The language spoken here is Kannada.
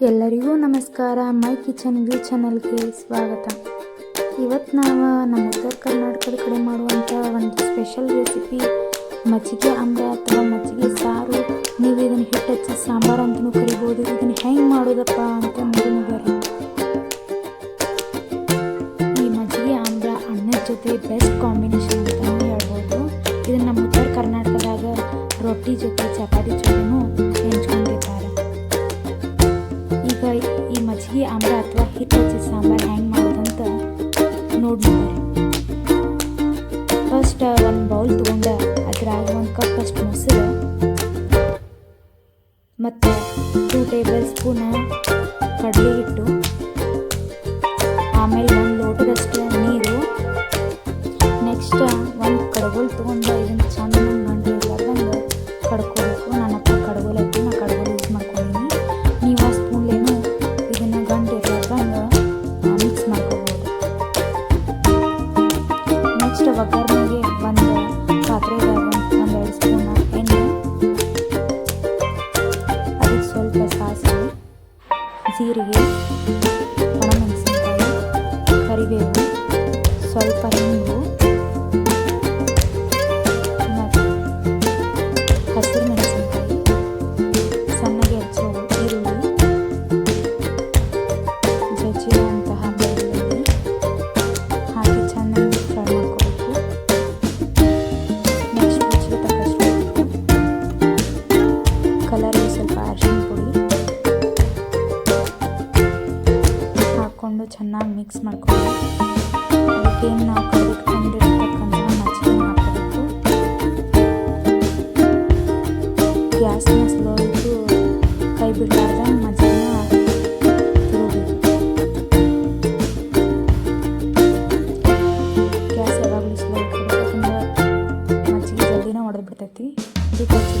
ಎಲ್ಲರಿಗೂ ನಮಸ್ಕಾರ. ಮೈ ಕಿಚನ್ ವ್ಯೂ ಚಾನಲ್ಗೆ ಸ್ವಾಗತ. ಇವತ್ತು ನಾವು ನಮ್ಮ ಉತ್ತರ ಕರ್ನಾಟಕದ ಕಡೆ ಮಾಡುವಂಥ ಒಂದು ಸ್ಪೆಷಲ್ ರೆಸಿಪಿ, ಮಜ್ಜಿಗೆ ಅಂಬೆ ಅಥವಾ ಮಜ್ಜಿಗೆ ಸಾರು. ನೀವು ಇದನ್ನು ಹಿಟ್ಟು ಹಚ್ಚಿ ಸಾಂಬಾರು ಅಂತಲೂ ಕರಿಬೋದು. ಇದನ್ನು ಹೆಂಗೆ ಮಾಡೋದಪ್ಪ ಅಂತ ನೋಡೋಣ. ಬರ್ರಿ ಈ ಮಜ್ಜಿಗೆ ಆಮ್ಲ ಅನ್ನದ ಜೊತೆ ಬೆಸ್ಟ್ ಕಾಂಬಿನೇಷನ್ ಅಂತ ಹೇಳ್ಬೋದು. ಇದನ್ನು ನಮ್ಮ ಉತ್ತರ ಕರ್ನಾಟಕದಾಗ ರೊಟ್ಟಿ ಜೊತೆ, ಚಪಾತಿ ಜೊತೆನೂ ಈ ಮಜ್ಜಿಗೆ, ಆಮ್ಲ ಅಥವಾ ಹಿಟ್ಟು ಹಚ್ಚಿ ಸಾಂಬಾರು ಹ್ಯಾಂಗೆ ಮಾಡೋದಂತ ನೋಡಿದ್ದಾರೆ ಫಸ್ಟ್ ಒಂದು ಬೌಲ್ ತೊಗೊಂಡು ಅದ್ರಾಗ ಒಂದು ಕಪ್ ಅಷ್ಟು ಮೊಸರು ಮತ್ತು ಟೂ ಟೇಬಲ್ ಸ್ಪೂನ್ ಕಡಲೆ ಹಿಟ್ಟು, ಆಮೇಲೆ ಒಂದು ಲೋಟದಷ್ಟು ನೀರು ನೆಕ್ಸ್ಟ್ ಒಂದು ಕಡಗೋಲ್ ತೊಗೊಂಡು ಒಗ್ಗರಣೆಗೆ ಒಂದು ಪಾತ್ರೆದಾಗ ಒಂದು ಎರಡು ಸ್ಪೂನ್ ಎಣ್ಣೆ. ಅದಕ್ಕೆ ಸ್ವಲ್ಪ ಸಾಸಿವೆ, ಜೀರಿಗೆ, ಒಣಮೆಣಸಿನ್ಕಾಯಿ, ಕರಿಬೇವು, ಸ್ವಲ್ಪ ಹಿಂಗು ಅರಿಶಿನ ಪುಡಿ ಹಾಕ್ಕೊಂಡು ಚೆನ್ನಾಗಿ ಮಿಕ್ಸ್ ಮಾಡ್ಕೊಂಡು ಅದಕ್ಕೇನು ನಾವು ಕಡಿದುಕೊಂಡಿರ್ತಕ್ಕಂತಹ ಮಜ್ಜಿಗೆ ಹಾಕಬೇಕು ಗ್ಯಾಸ್ನ ಸ್ಲೋ ಇಟ್ಟು ಕೈ ಬಿಡಲಾರ್ದಂಗೆ ಮಜ್ಜಿಗೆನ ತಿರುಗಬೇಕು ಗ್ಯಾಸ್ ಯಾವಾಗಲೂ ಸ್ಲೋ ಇಟ್ಬಿಡಬೇಕು ಯಾಕಂದ್ರೆ ಮಜ್ಜಿಗೆ ಜಲ್ದಿನೇ ಒಡೆದು ಬಿಡ್ತೈತಿ ಇದಕ್ಕೆ ಹಚ್ಚಿನೇ ಒಳ್ಳೆಯದು